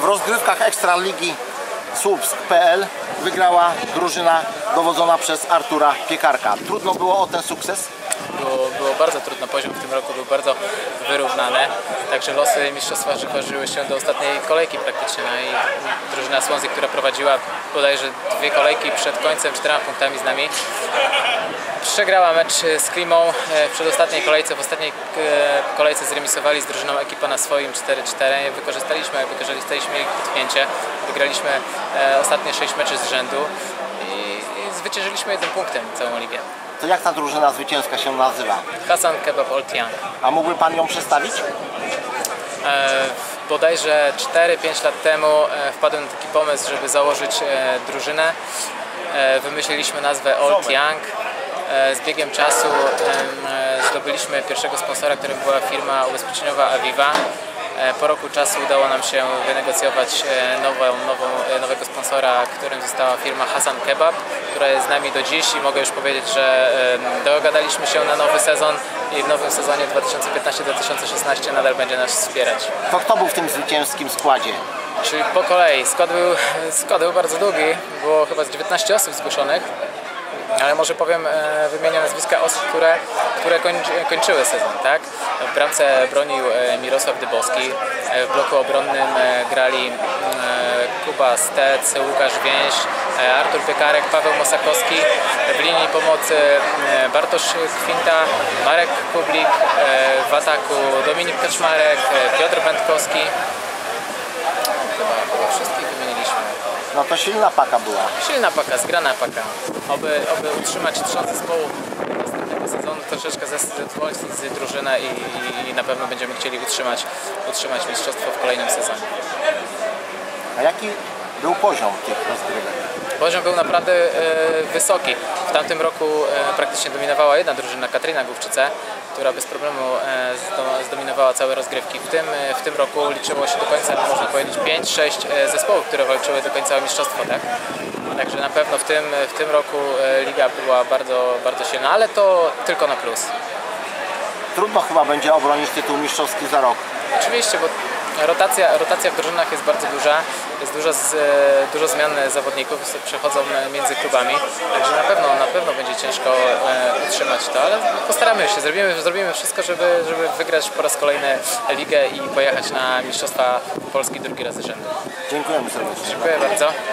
w rozgrywkach Ekstraligi Słupsk.pl wygrała drużyna dowodzona przez Artura Piekarka. Trudno było o ten sukces? Było, było bardzo trudno, poziom w tym roku był bardzo wyrównany, także losy mistrzostwa ważyły się do ostatniej kolejki praktycznie. No i drużyna Swansea, która prowadziła bodajże dwie kolejki przed końcem, czterema punktami z nami, przegrała mecz z Klimą e, w przedostatniej kolejce. W ostatniej e, kolejce zremisowali z drużyną ekipa na swoim 4-4. Wykorzystaliśmy, wykorzystaliśmy ich potknięcie. Wygraliśmy e, ostatnie 6 meczy z rzędu zwyciężyliśmy jednym punktem całą ligę. To jak ta drużyna zwycięska się nazywa? Hasan Kebab Oltian. A mógłby Pan ją przedstawić? E, bodajże 4-5 lat temu e, wpadłem na taki pomysł, żeby założyć e, drużynę. E, wymyśliliśmy nazwę Old Young. E, z biegiem czasu e, zdobyliśmy pierwszego sponsora, którym była firma ubezpieczeniowa Aviva. E, Po roku czasu udało nam się wynegocjować e, nową, nową, e, nowego sponsora, którym została firma Hasan Kebab, która jest z nami do dziś i mogę już powiedzieć, że dogadaliśmy się na nowy sezon i w nowym sezonie 2015-2016 nadal będzie nas wspierać. To kto był w tym zwycięskim składzie? Czyli po kolei, skład był, skład był bardzo długi, było chyba z 19 osób zgłoszonych, ale może powiem, e, wymienię nazwiska osób, które, które kończy, kończyły sezon, tak? W bramce bronił e, Mirosław Dybowski, e, w bloku obronnym e, grali e, Kuba Stec, Łukasz Więź, Artur Piekarek, Paweł Mosakowski, w linii pomocy Bartosz Kwinta, Marek Kublik, w ataku Dominik Kaczmarek, Piotr Będkowski, Chyba, chyba wszystkich wymieniliśmy. No to silna paka była. Silna paka, zgrana paka. Oby, oby utrzymać trzon zespołu następnego sezonu, troszeczkę zespołocić drużynę i, i, na pewno będziemy chcieli utrzymać, utrzymać mistrzostwo w kolejnym sezonie. A jaki był poziom tych rozgrywek? Poziom był naprawdę e, wysoki. W tamtym roku e, praktycznie dominowała jedna drużyna, Katryna Główczyce, która bez problemu e, zdominowała całe rozgrywki. W tym, e, w tym roku liczyło się do końca, można powiedzieć, 5-6 e, zespołów, które walczyły do końca o mistrzostwo. Tak? Także na pewno w tym, w tym roku e, liga była bardzo, bardzo silna, ale to tylko na plus. Trudno chyba będzie obronić tytuł mistrzowski za rok. Oczywiście, bo rotacja, rotacja w drużynach jest bardzo duża, jest dużo, z, dużo zmian zawodników, przechodzą między klubami, także na pewno, na pewno będzie ciężko e, utrzymać to, ale postaramy się, zrobimy, zrobimy wszystko, żeby, żeby wygrać po raz kolejny ligę i pojechać na Mistrzostwa Polski drugi raz z rzędu. Dziękujemy serdecznie. Dziękuję bardzo.